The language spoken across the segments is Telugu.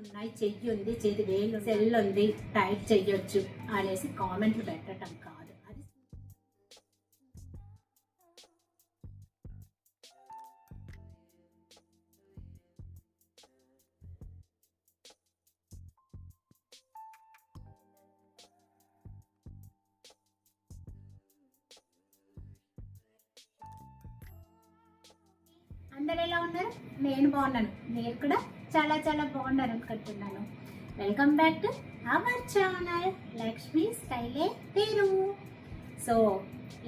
ఉన్నాయి చెయ్యి ఉంది చేతి వేలు సెల్ ఉంది టైప్ చెయ్యొచ్చు అనేసి కామెంట్లు పెట్టడం కాదు. చాలా చాలా బాగున్నారు అనుకుంటున్నాను welcome back to our channel Lakshmi స్టైలే పేరు సో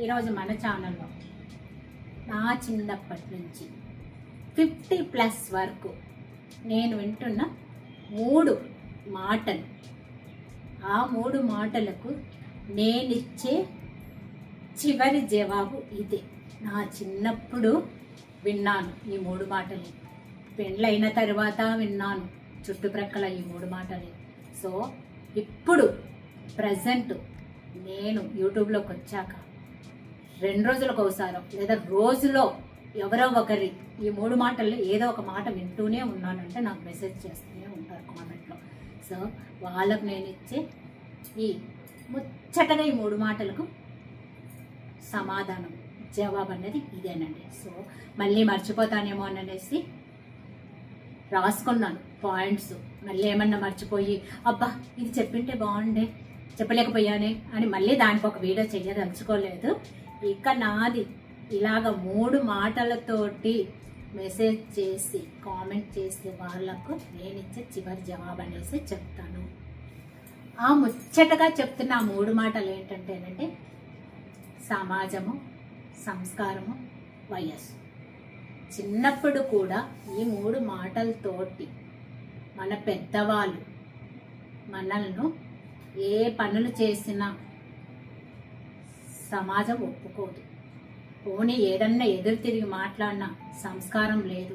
ఈరోజు మన ఛానల్లో నా చిన్నప్పటి నుంచి ఫిఫ్టీ ప్లస్ వరకు నేను వింటున్న మూడు మాటలు. ఆ మూడు మాటలకు నేనిచ్చే చివరి జవాబు ఇదే. నా చిన్నప్పుడు విన్నాను ఈ మూడు మాటలు. పెళ్ళైన తర్వాత విన్నాను. చుట్టుప్రక్కల ఈ మూడు మాటలు. సో ఇప్పుడు ప్రజెంట్ నేను యూట్యూబ్లోకి వచ్చాక రెండు రోజులకు ఒకసారో లేదా రోజులో ఎవరో ఒకరి ఈ మూడు మాటల్లో ఏదో ఒక మాట వింటూనే ఉన్నానంటే నాకు మెసేజ్ చేస్తూనే ఉంటారు కామెంట్లో. సో వాళ్ళకు నేను ఇచ్చే ఈ ముచ్చటగా ఈ మూడు మాటలకు సమాధానం జవాబు అనేది ఇదేనండి. సో మళ్ళీ మర్చిపోతానేమో అని అనేసి రాసుకున్నాను పాయింట్స్. మళ్ళీ ఏమన్నా మర్చిపోయి అబ్బా ఇది చెప్పింటే బాగుండే చెప్పలేకపోయానే అని మళ్ళీ దానికి ఒక వీడియో చేయదలుచుకోలేదు. ఇక నాది ఇలాగ మూడు మాటలతోటి మెసేజ్ చేసి కామెంట్ చేసే వాళ్ళకు నేను ఇచ్చే చివరి జవాబు అనేసి చెప్తాను. ఆ ముచ్చటగా చెప్తున్న ఆ మూడు మాటలు ఏంటంటేనంటే సమాజము సంస్కారము వయస్సు. చిన్నప్పుడు కూడా ఈ మూడు మాటలతోటి మన పెద్దవాళ్ళు మనల్ని ఏ పనులు చేసినా సమాజం ఒప్పుకోదు. పోనీ ఏదన్నా ఎదురు తిరిగి మాట్లాడినా సంస్కారం లేదు.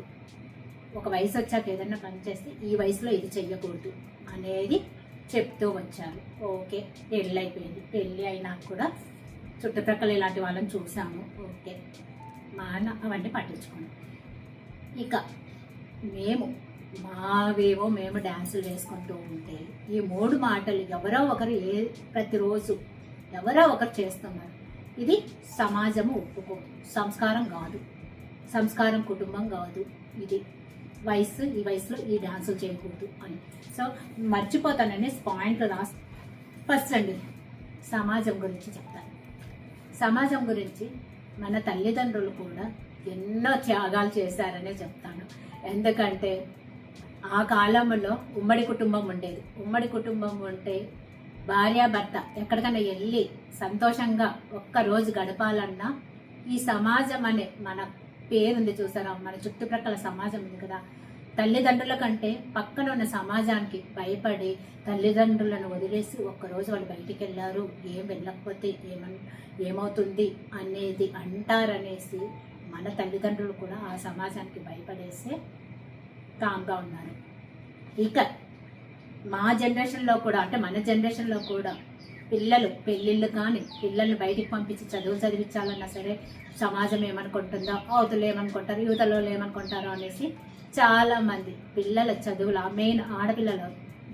ఒక వయసు వచ్చాక ఏదన్నా పని చేస్తే ఈ వయసులో ఇది చెయ్యకూడదు అనేది చెప్తూ వచ్చారు. ఓకే పెళ్ళి అయిపోయింది. పెళ్ళి అయినా కూడా చుట్టుప్రక్కల ఇలాంటి వాళ్ళని చూసాము. ఓకే మా అన్న అవన్నీ పట్టించుకోండి ఇక మేము మావేవో మేము డ్యాన్సులు వేసుకుంటూ ఉంటే ఈ మూడు మాటలు ఎవరో ఒకరు ఏ ప్రతిరోజు ఎవరో ఒకరు చేస్తున్నారు. ఇది సమాజము ఒప్పుకో సంస్కారం కాదు. సంస్కారం కుటుంబం కాదు. ఇది వయసు ఈ వయసులో ఈ డ్యాన్సు చేయకూడదు అని. సో మర్చిపోతానని పాయింట్లు రాసి ఫస్ట్ అండి సమాజం గురించి చెప్తాను. సమాజం గురించి మన తల్లిదండ్రులు కూడా ఎన్నో త్యాగాలు చేశారనే చెప్తాను. ఎందుకంటే ఆ కాలంలో ఉమ్మడి కుటుంబం ఉండేది. ఉమ్మడి కుటుంబం ఉంటే భార్యాభర్త ఎక్కడికైనా వెళ్ళి సంతోషంగా ఒక్క రోజు గడపాలన్నా ఈ సమాజం అనే మన పేరుంది చూసారా? మన చుట్టుప్రక్కల సమాజం ఉంది కదా. తల్లిదండ్రుల కంటే పక్కన ఉన్న సమాజానికి భయపడి తల్లిదండ్రులను వదిలేసి ఒక్కరోజు వాళ్ళు బయటికి వెళ్ళారు. ఏం వెళ్ళకపోతే ఏమన్ ఏమవుతుంది అనేది అంటారనేసి మన తల్లిదండ్రులు కూడా ఆ సమాజానికి భయపడేసే కామ్గా ఉన్నారు. ఇక మా జనరేషన్లో కూడా అంటే మన జనరేషన్లో కూడా పిల్లలు పెళ్ళిళ్ళు కానీ పిల్లల్ని బయటికి పంపించి చదువు చదివించాలన్నా సరే సమాజం ఏమనుకుంటుందో అవతలు ఏమనుకుంటారు యువతలో ఏమనుకుంటారో అనేసి చాలామంది పిల్లల చదువుల మెయిన్ ఆడపిల్లలు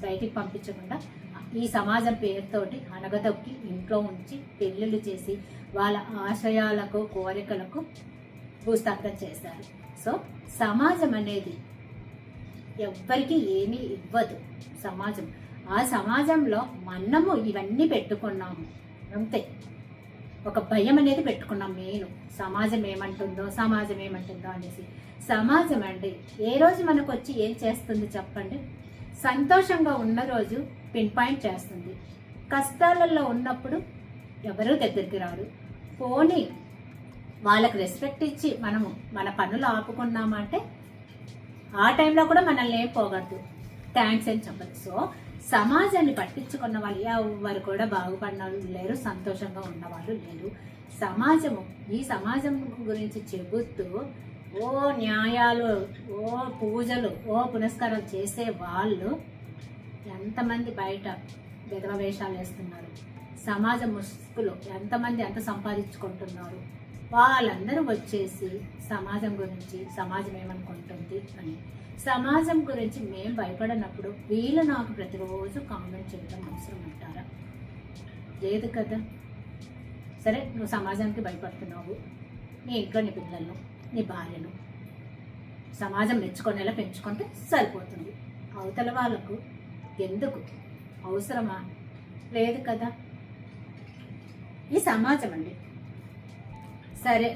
బయటికి పంపించకుండా ఈ సమాజం పేరుతోటి అనగదొక్కి ఇంట్లో ఉంచి పెళ్ళిళ్ళు చేసి వాళ్ళ ఆశయాలకు కోరికలకు భూస్థాపనం చేశారు సో సమాజం అనేది ఎవ్వరికి ఏమీ ఇవ్వదు. సమాజం. ఆ సమాజంలో మనము ఇవన్నీ పెట్టుకున్నాము. అంతే. ఒక భయం అనేది పెట్టుకున్నాం మెయిన్ సమాజం ఏమంటుందో సమాజం ఏమంటుందో అనేసి. సమాజం అండి ఏ రోజు మనకు వచ్చి ఏం చేస్తుంది చెప్పండి? సంతోషంగా ఉన్న రోజు పిన్ పాయింట్ చేస్తుంది. కష్టాలలో ఉన్నప్పుడు ఎవరూ దగ్గరికి రారు. పోనీ వాళ్ళకి రెస్పెక్ట్ ఇచ్చి మనము మన పనులు ఆపుకున్నామంటే ఆ టైంలో కూడా మనల్ని ఏం పోగొద్దు థ్యాంక్స్ అని చెప్పదు. సో సమాజాన్ని పట్టించుకున్న వాళ్ళు ఎవరు కూడా బాగుపడిన వాళ్ళు లేరు సంతోషంగా ఉన్నవాళ్ళు లేరు. సమాజము ఈ సమాజం గురించి చెబుతూ ఓ న్యాయాలు ఓ పూజలు ఓ పునస్కారాలు చేసే వాళ్ళు ఎంతమంది బయట విధవ వేషాలు వేస్తున్నారు? సమాజ ముసుగులు ఎంతమంది ఎంత సంపాదించుకుంటున్నారు? వాళ్ళందరూ వచ్చేసి సమాజం గురించి సమాజం ఏమనుకుంటుంది అని. సమాజం గురించి మేము భయపడినప్పుడు వీళ్ళు నాకు ప్రతిరోజు కామెంట్ చేయడం అవసరం అంటారా లేదు కదా. సరే నువ్వు సమాజానికి భయపడుతున్నావు. నీ ఇంట్లో నీ పిల్లలను నీ భార్యను సమాజం మెచ్చుకునేలా పెంచుకుంటే సరిపోతుంది. అవతల వాళ్ళకు ఎందుకు? అవసరమా? లేదు కదా. ఈ సమాజం అండి. సరే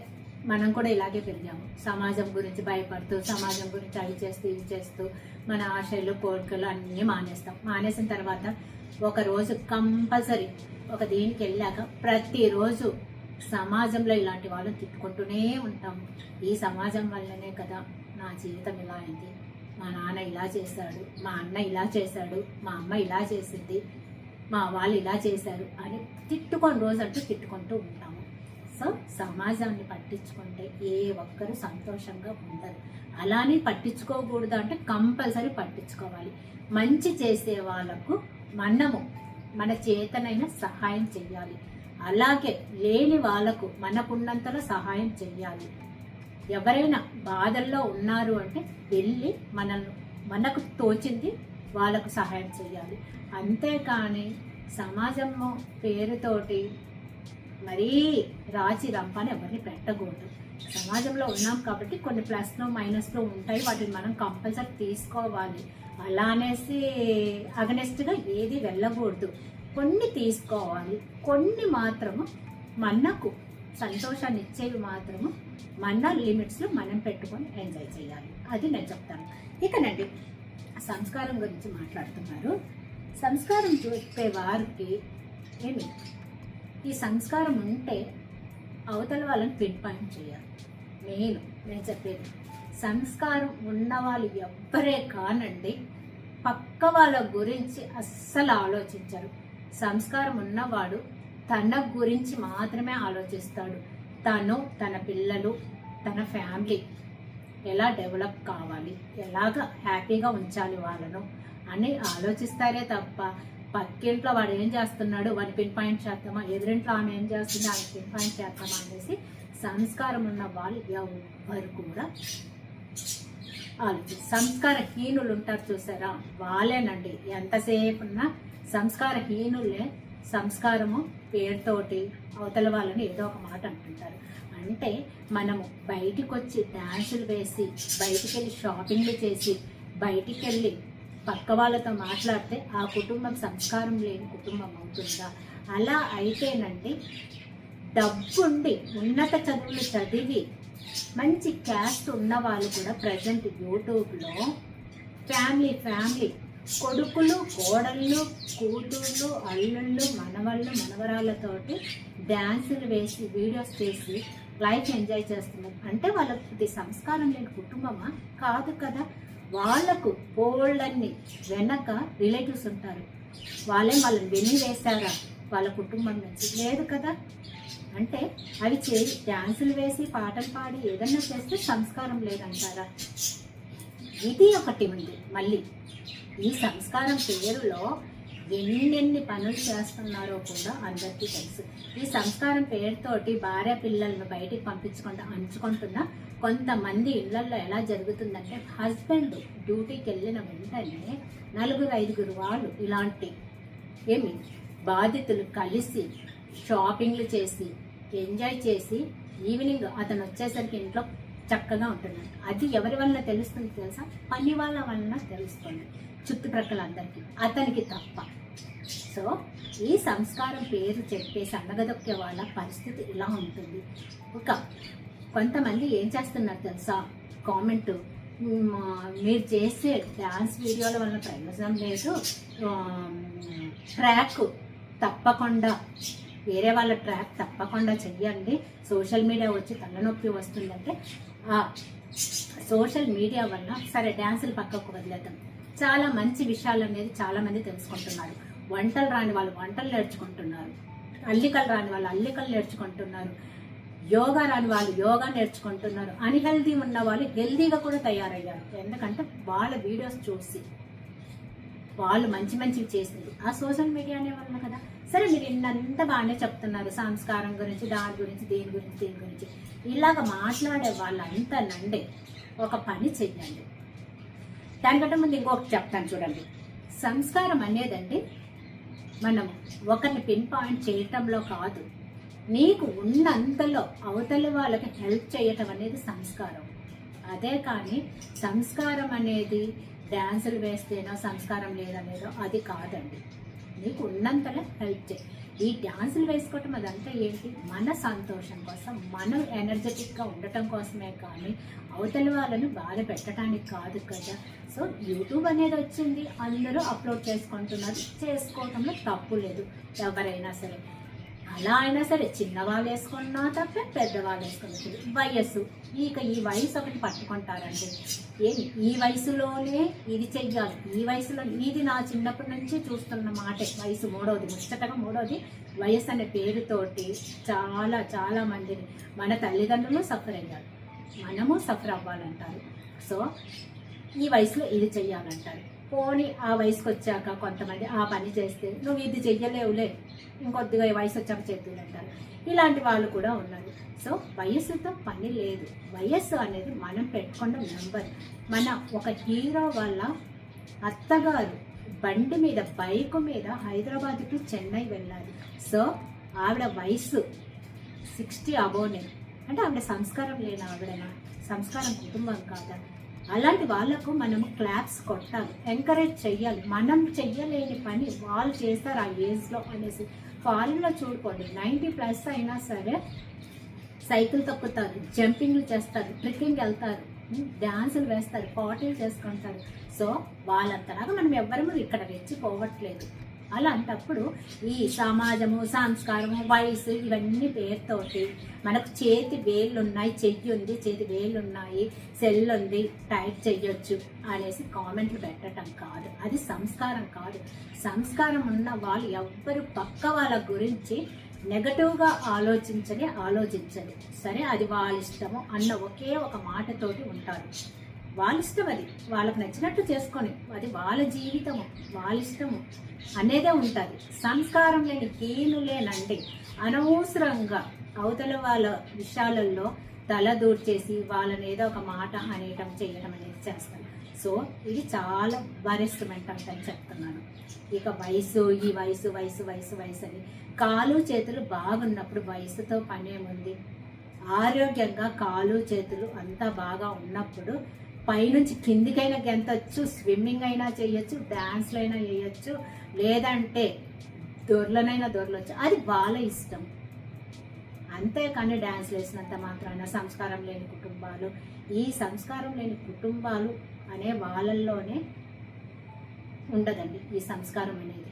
మనం కూడా ఇలాగే పెరిగాము. సమాజం గురించి భయపడుతూ సమాజం గురించి అవి చేస్తూ ఇవి చేస్తూ మన ఆశలు కోరికలు అన్నీ మానేస్తాం. మానేసిన తర్వాత ఒక రోజు కంపల్సరీ ఒక దీనికి వెళ్ళాక ప్రతిరోజు సమాజంలో ఇలాంటి వాళ్ళు తిట్టుకుంటూనే ఉంటాము ఈ సమాజం వల్లనే కదా నా జీవితం ఇలా అయింది. మా నాన్న ఇలా చేశాడు మా అన్న ఇలా చేశాడు మా అమ్మ ఇలా చేసింది మా వాళ్ళు ఇలా చేశారు అని తిట్టుకొని రోజు అంటూ తిట్టుకుంటూ ఉంటాం. సో సమాజాన్ని పట్టించుకుంటే ఏ ఒక్కరు సంతోషంగా ఉండరు. అలానే పట్టించుకోకూడదు అంటే కంపల్సరీ పట్టించుకోవాలి. మంచి చేసే వాళ్ళకు మనము మన చేతనైన సహాయం చేయాలి అలాగే లేని వాళ్ళకు మనకున్నంతలో సహాయం చేయాలి ఎవరైనా బాధల్లో ఉన్నారు అంటే వెళ్ళి మనల్ని మనకు తోచింది వాళ్ళకు సహాయం చేయాలి అంతేకాని సమాజము పేరుతోటి మరీ రాచి రంపాని ఎవరిని పెట్టకూడదు. సమాజంలో ఉన్నాం కాబట్టి కొన్ని ప్లస్లు మైనస్లు ఉంటాయి. వాటిని మనం కంపల్సరీ తీసుకోవాలి. అలా అనేసి అగనెస్ట్గా ఏది వెళ్ళకూడదు. కొన్ని తీసుకోవాలి. కొన్ని మాత్రము మనకు సంతోషాన్ని ఇచ్చేవి మాత్రము మన లిమిట్స్లో మనం పెట్టుకొని ఎంజాయ్ చేయాలి. అది నేను చెప్తాను. ఇకనండి సంస్కారం గురించి మాట్లాడుతున్నారు. సంస్కారం చూపే వారికి ఏమి? ఈ సంస్కారం ఉంటే అవతల వాళ్ళని పిన్ పాయింట్ చేయాలి. నేను నేను చెప్పేది సంస్కారం ఉన్న వాళ్ళు ఎవ్వరే కానండి పక్క వాళ్ళ గురించి అస్సలు ఆలోచించరు. సంస్కారం ఉన్నవాడు తన గురించి మాత్రమే ఆలోచిస్తాడు. తను తన పిల్లలు తన ఫ్యామిలీ ఎలా డెవలప్ కావాలి ఎలాగ హ్యాపీగా ఉంచాలి వాళ్ళను అని ఆలోచిస్తారే తప్ప పక్కింట్లో వాడు ఏం చేస్తున్నాడు? వాడి పిన్ పాయింట్ చేద్దామా? ఎదురింట్లో ఆమె ఏం చేస్తుంది? ఆమె పిన్ పాయింట్ చేస్తామా అనేసి సంస్కారం ఉన్న వాళ్ళు ఎవరు కూడా ఆలోచి సంస్కార హీనులు ఉంటారు చూసారా? వాళ్ళేనండి. ఎంతసేపు ఉన్నా సంస్కార హీనులే సంస్కారము పేరుతోటి అవతల వాళ్ళని ఏదో ఒక మాట అంటుంటారు. అంటే మనము బయటికి వచ్చి డ్యాన్సులు వేసి బయటికి వెళ్ళి షాపింగ్లు చేసి బయటికి వెళ్ళి పక్క వాళ్ళతో మాట్లాడితే ఆ కుటుంబం సంస్కారం లేని కుటుంబం అవుతుందా? అలా అయితేనండి డబ్బుండి ఉన్నత చదువులు చదివి మంచి క్యాస్ట్ ఉన్న వాళ్ళు కూడా ప్రజెంట్ యూట్యూబ్లో ఫ్యామిలీ ఫ్యామిలీ కొడుకులు కోడళ్ళు కూతుళ్ళు అల్లుళ్ళు మనవళ్ళు మనవరాళ్ళతోటి డ్యాన్సులు వేసి వీడియోస్ చేసి లైఫ్ ఎంజాయ్ చేస్తున్నారు. అంటే వాళ్ళకి సంస్కారం లేని కుటుంబమా? కాదు కదా. వాళ్ళకు పోళ్ళన్ని వెనక రిలేటివ్స్ ఉంటారు. వాళ్ళే వాళ్ళని వెన్ని వేశారా? వాళ్ళ కుటుంబం నుంచి లేదు కదా? అంటే అవి చే డ్యాన్సులు వేసి పాటలు పాడి ఏదన్నా చేస్తే సంస్కారం లేదంటారా? ఇది ఒకటి ఉంది. మళ్ళీ ఈ సంస్కారం పేరులో ఎన్నెన్ని పనులు చేస్తున్నారో కూడా అందరికీ తెలుసు. ఈ సంస్కారం పేరుతోటి భార్య పిల్లలను బయటికి పంపించకుండా అంచుకుంటున్న కొంతమంది ఇళ్ళలో ఎలా జరుగుతుందంటే హస్బెండ్ డ్యూటీకి వెళ్ళిన వెంటనే నలుగురు ఐదుగురు వాళ్ళు ఇలాంటి ఏమి బాధితులు కలిసి షాపింగ్లు చేసి ఎంజాయ్ చేసి ఈవినింగ్ అతను వచ్చేసరికి ఇంట్లో చక్కగా ఉంటున్నాడు. అది ఎవరి వల్ల తెలుస్తుంది తెలుసా? పని వాళ్ళ వలన తెలుస్తుంది. చుట్టుప్రక్కల అందరికీ అతనికి తప్ప. సో ఈ సంస్కారం పేరు చెప్పేసి అన్నగదొక్కే వాళ్ళ పరిస్థితి ఇలా ఉంటుంది. ఒక కొంతమంది ఏం చేస్తున్నారు తెలుసా? కామెంట్ మీరు చేసే డ్యాన్స్ వీడియోల వల్ల ప్రయోజనం లేదు. ట్రాక్ తప్పకుండా వేరే వాళ్ళ ట్రాక్ తప్పకుండా చెయ్యండి. సోషల్ మీడియా వచ్చి తలనొప్పి వస్తుందంటే ఆ సోషల్ మీడియా వల్ల సరే డ్యాన్సులు పక్కకు వదిలేద్దాం. చాలా మంచి విషయాలు అనేది చాలామంది తెలుసుకుంటున్నారు. వంటలు రాని వాళ్ళు వంటలు నేర్చుకుంటున్నారు. అల్లికలు రాని వాళ్ళు అల్లికలు నేర్చుకుంటున్నారు. యోగా రాని వాళ్ళు యోగా నేర్చుకుంటున్నారు. అన్హెల్దీ ఉన్న వాళ్ళు హెల్దీగా కూడా తయారయ్యారు. ఎందుకంటే వాళ్ళ వీడియోస్ చూసి వాళ్ళు మంచి మంచివి చేసింది. ఆ సోషల్ మీడియానే వల్ల కదా. సరే మీరు ఇన్నంత బాగానే చెప్తున్నారు సంస్కారం గురించి దాని గురించి దేని గురించి దేని గురించి. ఇలాగ మాట్లాడే వాళ్ళంతా నండే ఒక పని చెయ్యండి. దానికంటే ముందు ఇంకొకటి చెప్తాను చూడండి. సంస్కారం అనేదండి మనం ఒకరిని పిన్ పాయింట్ చేయటంలో కాదు నీకు ఉన్నంతలో అవతల వాళ్ళకి హెల్ప్ చేయటం అనేది సంస్కారం. అదే కానీ సంస్కారం అనేది డ్యాన్సులు వేస్తేనో సంస్కారం లేదనేదో అది కాదండి. నీకు ఉన్నంతలో హెల్ప్ చేయి. ఈ డ్యాన్సులు వేసుకోవటం అదంతా ఏంటి? మన సంతోషం కోసం మనం ఎనర్జెటిక్గా ఉండటం కోసమే కానీ అవతల వాళ్ళని బాధ పెట్టడానికి కాదు కదా. సో యూట్యూబ్ అనేది వచ్చింది. అందరూ అప్లోడ్ చేసుకుంటున్నారు. చేసుకోవటంలో తప్పు లేదు. ఎవరైనా సరే. అలా అయినా సరే చిన్నవాళ్ళు వేసుకున్నా తప్పే పెద్దవాళ్ళు వేసుకున్నట్టు వయస్సు. ఇక ఈ వయసు ఒకటి పట్టుకుంటారండి. ఏమి ఈ వయసులోనే ఇది చెయ్యాలి. ఈ వయసులో ఇది నా చిన్నప్పటి నుంచి చూస్తున్న మాటే. వయసు మూడవది ముచ్చటగా మూడవది వయసు అనే పేరుతోటి చాలా చాలా మందిని మన తల్లిదండ్రులు సఫర్ అయ్యారు. మనము సఫర్ అవ్వాలంటారు. సో ఈ వయసులో ఇది చెయ్యాలంటారు. పోనీ ఆ వయసుకు వచ్చాక కొంతమంది ఆ పని చేస్తే నువ్వు ఇది చెయ్యలేవులే. ఇంకొద్దిగా వయసు వచ్చాక చేద్దాం అంటారు ఇలాంటి వాళ్ళు కూడా ఉన్నారు. సో వయస్సుతో పని లేదు. వయస్సు అనేది మనం పెట్టుకున్న నెంబర్ మన ఒక హీరో వాళ్ళ అత్తగారు బండి మీద బైక్ మీద హైదరాబాద్ టు చెన్నై వెళ్ళాలి. సో ఆవిడ వయసు సిక్స్టీ అబోనే అంటే ఆవిడ సంస్కారం లేని ఆవిడనా? సంస్కారం కుటుంబం కాదా? అలాంటి వాళ్ళకు మనము క్లాప్స్ కొట్టాలి. ఎంకరేజ్ చెయ్యాలి. మనం చెయ్యలేని పని వాళ్ళు చేస్తారు ఆ ఏజ్లో అనేసి. ఫారెన్లో చూడుకోండి. నైంటీ ప్లస్ అయినా సరే సైకిల్ తొక్కుతారు జంపింగ్లు చేస్తారు ట్రిక్కింగ్ వెళ్తారు డ్యాన్సులు వేస్తారు పాటలు చేసుకుంటారు. సో వాళ్ళంతలాగా మనం ఎవ్వరము ఇక్కడ రెచ్చిపోవట్లేదు. అలాంటప్పుడు ఈ సమాజము సంస్కారము వయసు ఇవన్నీ పేరుతోటి మనకు చేతి వేళ్ళు ఉన్నాయి చెయ్యి ఉంది చేతి వేళ్ళు ఉన్నాయి సెల్ ఉంది టైప్ చేయొచ్చు అనేసి కామెంట్లు పెట్టడం కాదు. అది సంస్కారం కాదు. సంస్కారం ఉన్న వాళ్ళు ఎవ్వరు పక్క వాళ్ళ గురించి నెగటివ్గా ఆలోచించని ఆలోచించని. సరే అది వాళ్ళ ఇష్టము అన్న ఒకే ఒక మాటతోటి ఉంటారు. వాళ్ళ ఇష్టం అది వాళ్ళకి నచ్చినట్టు చేసుకొని అది వాళ్ళ జీవితము వాళ్ళ ఇష్టము అనేదే ఉంటుంది. సంస్కారం లేని కీలు లేనండి. అనవసరంగా అవతల వాళ్ళ విషయాలలో తల దూర్చేసి వాళ్ళని ఏదో ఒక మాట అనేయటం చేయటం అనేది చేస్తారు. సో ఇది చాలా వరెస్ట్మెంట్ అని చెప్తున్నాను. ఇక వయసు ఈ వయసు వయసు వయసు వయసు అని కాలు చేతులు బాగున్నప్పుడు వయసుతో పనేముంది ఆరోగ్యంగా కాలు చేతులు అంతా బాగా ఉన్నప్పుడు పైనుంచి కిందికైనా గెంతచ్చు స్విమ్మింగ్ అయినా చేయొచ్చు డ్యాన్స్లు అయినా చేయొచ్చు లేదంటే దొర్లనైనా దొరలొచ్చు. అది వాళ్ళ ఇష్టం. అంతేకాని డ్యాన్స్ వేసినంత మాత్రాన సంస్కారం లేని కుటుంబాలు ఈ సంస్కారం లేని కుటుంబాలు అనే వాళ్ళల్లోనే ఉండదండి ఈ సంస్కారం అనేది.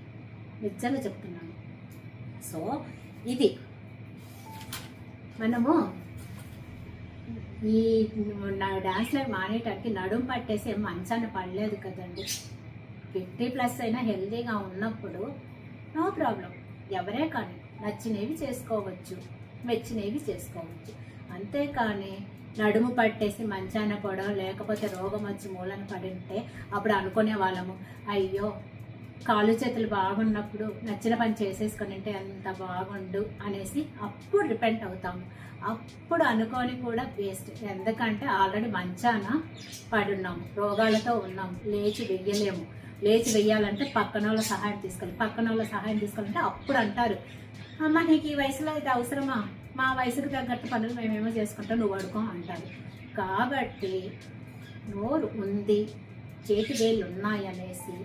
నిజంగా చెప్తున్నాను. సో ఇది మనము ఈ నా డాన్స్లో మానేటానికి నడుము పట్టేసి ఏం మంచాన్ని పడలేదు కదండి. ఫిఫ్టీ ప్లస్ అయినా హెల్తీగా ఉన్నప్పుడు నో ప్రాబ్లం. ఎవరే కానీ నచ్చినవి చేసుకోవచ్చు మెచ్చినవి చేసుకోవచ్చు. అంతేకాని నడుము పట్టేసి మంచాన పడడం లేకపోతే రోగం వచ్చి మూలన పడి ఉంటే అప్పుడు అనుకునే వాళ్ళము అయ్యో కాళ్ళు చేతులు బాగున్నప్పుడు నచ్చిన పని చేసేసుకొని అంటే అంత బాగుండు అనేసి అప్పుడు రిపెంట్ అవుతాము. అప్పుడు అనుకోని కూడా వేస్ట్. ఎందుకంటే ఆల్రెడీ మంచాన పడున్నాము. రోగాలతో ఉన్నాము. లేచి వెయ్యలేము. లేచి వెయ్యాలంటే పక్కన వాళ్ళ సహాయం తీసుకోవాలి. పక్కన వాళ్ళ సహాయం తీసుకోవాలంటే అప్పుడు అంటారు. అమ్మ నీకు ఈ వయసులో ఇది అవసరమా? మా వయసుకు తగ్గట్టు పనులు మేమేమో చేసుకుంటాం నువ్వు అడుకో అంటారు. కాబట్టి నోరు ఉంది చేతి వేళ్ళు ఉన్నాయి అనేసి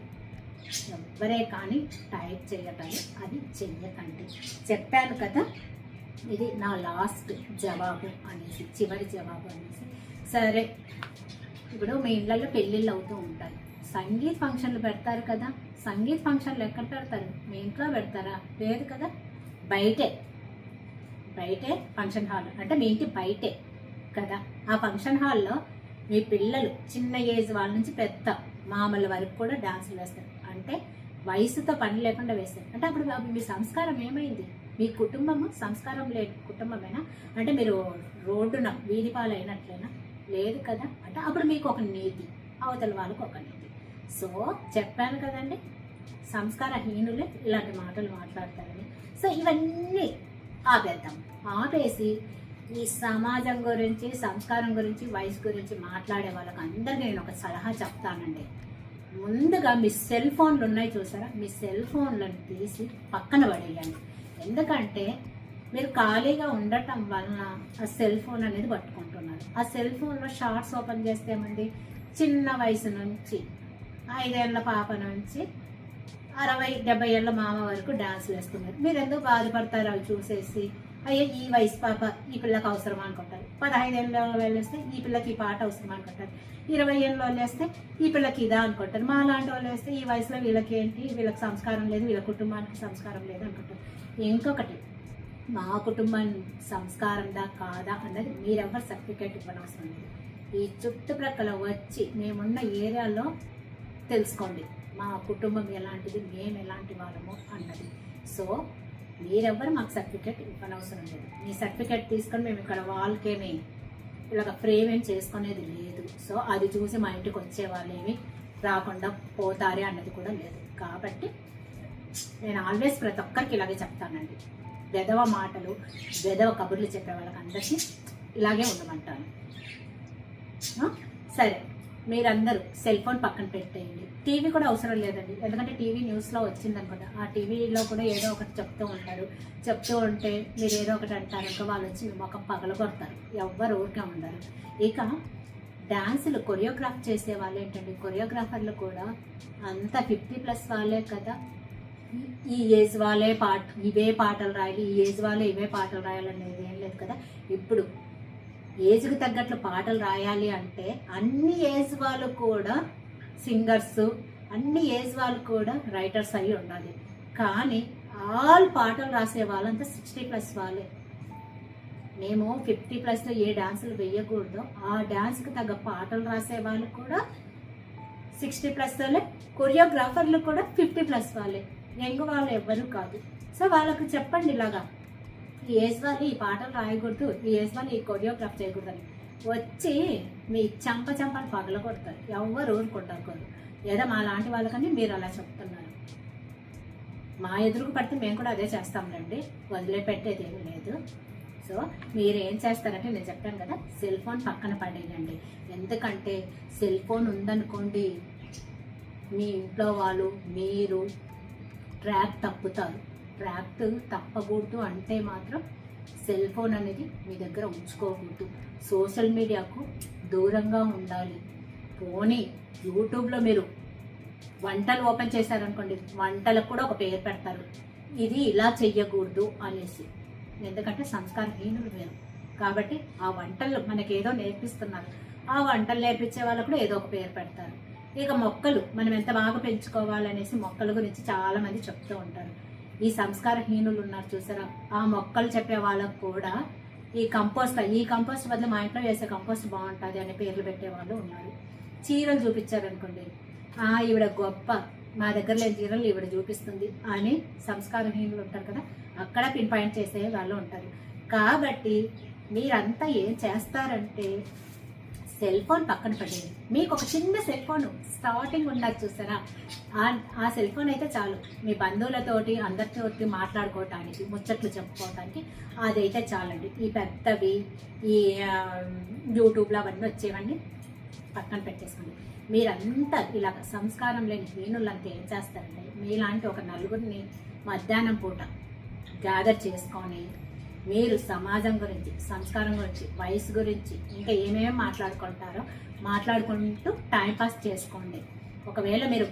ఎవ్వరే కానీ టైప్ చేయకండి అది చెయ్యకండి. చెప్పాను కదా ఇది నా లాస్ట్ జవాబు అనేసి చివరి జవాబు అనేసి. సరే ఇప్పుడు మీ ఇళ్ళల్లో పెళ్ళిళ్ళు అవుతూ ఉంటాయి. సంగీత్ ఫంక్షన్లు పెడతారు కదా సంగీత్ ఫంక్షన్లు ఎక్కడ పెడతారు? మీ ఇంట్లో పెడతారా? లేదు కదా? బయటే బయటే ఫంక్షన్ హాల్. అంటే మీ ఇంటి బయటే కదా. ఆ ఫంక్షన్ హాల్లో మీ పిల్లలు చిన్న ఏజ్ వాళ్ళ నుంచి పెద్ద మామల వరకు కూడా డాన్సులు వేస్తారు. అంటే వయసుతో పని లేకుండా వేశారు అంటే అప్పుడు అప్పుడు మీ సంస్కారం ఏమైంది? మీ కుటుంబము సంస్కారం లేని కుటుంబమేనా? అంటే మీరు రోడ్డున వీధి పాలైనట్లేనా? లేదు కదా? అంటే అప్పుడు మీకు ఒక నీతి అవతల వాళ్ళకు ఒక నీతి. సో చెప్పాను కదండి సంస్కారహీనులే ఇలాంటి మాటలు మాట్లాడతారని. సో ఇవన్నీ ఆపేద్దాం. ఆపేసి ఈ సమాజం గురించి సంస్కారం గురించి వయసు గురించి మాట్లాడే వాళ్ళకి అందరికీ నేను ఒక సలహా చెప్తానండి. ముందుగా మీ సెల్ ఫోన్లు ఉన్నాయి చూసారా? మీ సెల్ ఫోన్లను తీసి పక్కన పడేయండి. ఎందుకంటే మీరు ఖాళీగా ఉండటం వలన ఆ సెల్ ఫోన్ అనేది పట్టుకుంటున్నారు. ఆ సెల్ ఫోన్లో షార్ట్స్ ఓపెన్ చేస్తే ఏమండి? చిన్న వయసు నుంచి ఐదేళ్ళ పాప నుంచి అరవై డెబ్బై ఏళ్ళ మామ వరకు డాన్స్లు వేస్తున్నారు. మీరు ఎందుకు బాధపడతారు? అవి చూసేసి అయ్యో ఈ వయసు పాప ఈ పిల్లకి అవసరం అనుకుంటారు. పదహైదు ఏళ్ళ వెళ్ళేస్తే ఈ పిల్లకి ఈ పాట అవసరం అనుకుంటారు. ఇరవై ఏళ్ళు వాళ్ళు వేస్తే ఈ పిల్లకి ఇదా అనుకుంటారు. మా లాంటి వాళ్ళు వేస్తే ఈ వయసులో వీళ్ళకి ఏంటి? వీళ్ళకి సంస్కారం లేదు వీళ్ళ కుటుంబానికి సంస్కారం లేదు అనుకుంటారు. ఇంకొకటి మా కుటుంబం సంస్కారందా కాదా అన్నది మీరెవరు సర్టిఫికేట్ ఇవ్వనవసరం లేదు. ఈ చుట్టుప్రక్కల వచ్చి మేమున్న ఏరియాలో తెలుసుకోండి. మా కుటుంబం ఎలాంటిది మేము ఎలాంటి వాళ్ళము అన్నది. సో మీరెవ్వరు మాకు సర్టిఫికేట్ ఇవ్వనవసరం లేదు. మీ సర్టిఫికేట్ తీసుకొని మేము ఇక్కడ వాళ్ళకేమి ఇలాగ ఫ్రేమ్ ఏం చేసుకునేది లేదు. సో అది చూసి మా ఇంటికి వచ్చే వాళ్ళేమి రాకుండా పోతారే అన్నది కూడా లేదు. కాబట్టి నేను ఆల్వేస్ ప్రతి ఒక్కరికి ఇలాగే చెప్తానండి. వెదవ మాటలు వెదవ కబుర్లు చెప్పే వాళ్ళకి అందరికీ ఇలాగే ఉండమంటాను. సరే. మీరందరూ సెల్ ఫోన్ పక్కన పెట్టేయండి. టీవీ కూడా అవసరం లేదండి. ఎందుకంటే టీవీ న్యూస్లో వచ్చింది అనుకుంటా ఆ టీవీలో కూడా ఏదో ఒకటి చెప్తూ ఉంటారు. చెప్తూ ఉంటే మీరు ఏదో ఒకటి అంటారనుకో వాళ్ళు వచ్చి మీ మొక్క పగల కొడతారు ఎవ్వరు ఊరికే ఉండరు. ఇక డ్యాన్సులు కొరియోగ్రాఫ్ చేసే వాళ్ళు ఏంటండి? కొరియోగ్రాఫర్లు కూడా అంత ఫిఫ్టీ ప్లస్ వాళ్ళే కదా. ఈ- ఈ ఏజ్ వాళ్ళే పాట ఇవే పాటలు రాయాలి ఈ ఏజ్ వాళ్ళే ఇవే పాటలు రాయాలనేది ఏం లేదు కదా. ఇప్పుడు ఏజ్కి తగ్గట్లు పాటలు రాయాలి అంటే అన్ని ఏజ్ వాళ్ళు కూడా సింగర్స్ అన్ని ఏజ్ వాళ్ళు కూడా రైటర్స్ అయి ఉండాలి. కానీ ఆల్ పాటలు రాసే వాళ్ళంతా సిక్స్టీ ప్లస్ వాళ్ళే. మేము ఫిఫ్టీ ప్లస్లో ఏ డాన్సులు వేయకూడదో. ఆ డాన్స్కి తగ్గ పాటలు రాసే వాళ్ళు కూడా సిక్స్టీ ప్లస్ వాళ్ళే. కొరియోగ్రాఫర్లు కూడా ఫిఫ్టీ ప్లస్ వాళ్ళే. యంగ్ వాళ్ళు ఎవ్వరు కాదు. సో వాళ్ళకు చెప్పండి ఇలాగా. ఈ ఈ పాటలు రాయకూడదు ఈ ఏజ్ ఈ కొరియోగ్రాఫ్ చేయకూడదు వచ్చి మీ చంప చంపని పగల కొడతారు. ఎవరు ఊరుకుంటారు ఏదో మా లాంటి వాళ్ళకని మీరు అలా చెప్తున్నారు. మా ఎదురుకు పడితే మేము కూడా అదే చేస్తాంలేండి. వదిలిపెట్టేది ఏమీ లేదు. సో మీరు ఏం చేస్తారంటే నేను చెప్పాను కదా సెల్ ఫోన్ పక్కన పడేయండి. ఎందుకంటే సెల్ ఫోన్ ఉందనుకోండి మీ ఇంట్లో వాళ్ళు మీరు ట్రాక్ తప్పుతారు. ట్రాక్ తప్పకూడదు అంటే మాత్రం సెల్ ఫోన్ అనేది మీ దగ్గర ఉంచుకోకూడదు. సోషల్ మీడియాకు దూరంగా ఉండాలి. పోనీ యూట్యూబ్లో మీరు వంటలు ఓపెన్ చేశారనుకోండి వంటలకు కూడా ఒక పేరు పెడతారు. ఇది ఇలా చెయ్యకూడదు అనేసి. ఎందుకంటే సంస్కారహీనులు వేరు. కాబట్టి ఆ వంటలు మనకి ఏదో నేర్పిస్తున్నారు. ఆ వంటలు నేర్పించే వాళ్ళు కూడా ఏదో ఒక పేరు పెడతారు. ఇక మొక్కలు మనం ఎంత బాగా పెంచుకోవాలనేసి మొక్కల గురించి చాలామంది చెప్తూ ఉంటారు. ఈ సంస్కారహీనులు ఉన్నారు చూసారా? ఆ మొక్కలు చెప్పే వాళ్ళకు కూడా ఈ కంపోస్ట్ ఈ కంపోస్ట్ బదులు మా ఇంట్లో వేసే కంపోస్ట్ బాగుంటుంది అనే పేర్లు పెట్టే వాళ్ళు ఉన్నారు. చీరలు చూపించారనుకోండి. ఆ ఈవిడ గొప్ప. మా దగ్గర లేని చీరలు ఈవిడ చూపిస్తుంది అని సంస్కారహీనులు ఉంటారు కదా అక్కడ పిన్ పాయింట్ చేసే వాళ్ళు ఉంటారు. కాబట్టి మీరంతా ఏం చేస్తారంటే సెల్ ఫోన్ పక్కన పడేది మీకు ఒక చిన్న సెల్ ఫోన్ స్టార్టింగ్ ఉండాలి చూసారా? ఆ- సెల్ ఫోన్ అయితే చాలు. మీ బంధువులతోటి అందరితోటి మాట్లాడుకోవటానికి ముచ్చట్లు చెప్పుకోవటానికి అదైతే చాలండి. ఈ పెద్దవి ఈ యూట్యూబ్లో అవన్నీ వచ్చేవన్నీ పక్కన పెట్టేసుకోండి. మీరంతా ఇలా సంస్కారం లేని హీనులంతా ఏం చేస్తారండి మీలాంటి ఒక నలుగురిని మధ్యాహ్నం పూట గ్యాదర్ చేసుకొని మీరు సమాజం గురించి సంస్కారం గురించి వయసు గురించి ఇంకా ఏమేమి మాట్లాడుకుంటారో మాట్లాడుకుంటూ టైంపాస్ చేసుకోండి. ఒకవేళ మీరు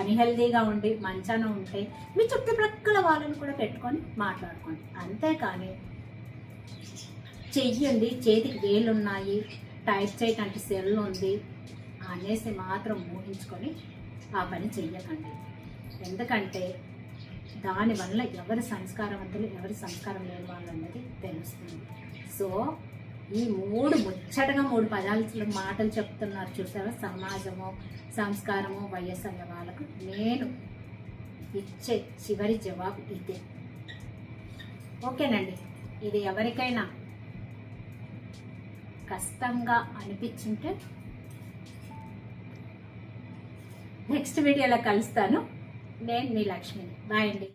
అన్హెల్దీగా ఉండి మంచాన ఉంటే మీ చుట్టుప్రక్కల వాళ్ళని కూడా పెట్టుకొని మాట్లాడుకోండి. అంతేకాని చెయ్యండి చేతికి వేలు ఉన్నాయి టైప్ చేయటానికి సెల్ ఉంది అనేసి మాత్రం ఊహించుకొని ఆ పని చెయ్యకండి. ఎందుకంటే దానివల్ల ఎవరి సంస్కారవంతులు ఎవరి సంస్కారం లేని వాళ్ళు అన్నది తెలుస్తుంది. సో ఈ మూడు ముచ్చటగా మూడు పదాలు మాటలు చెప్తున్నారు చూసారా? సమాజము సంస్కారము వయస్సు అనే వాళ్ళకు నేను ఇచ్చే చివరి జవాబు ఇదే. ఓకేనండి. ఇది ఎవరికైనా కష్టంగా అనిపించుంటే నెక్స్ట్ వీడియోలో కలుస్తాను. నేను మీ లక్ష్మిని. బాయ్ అండి.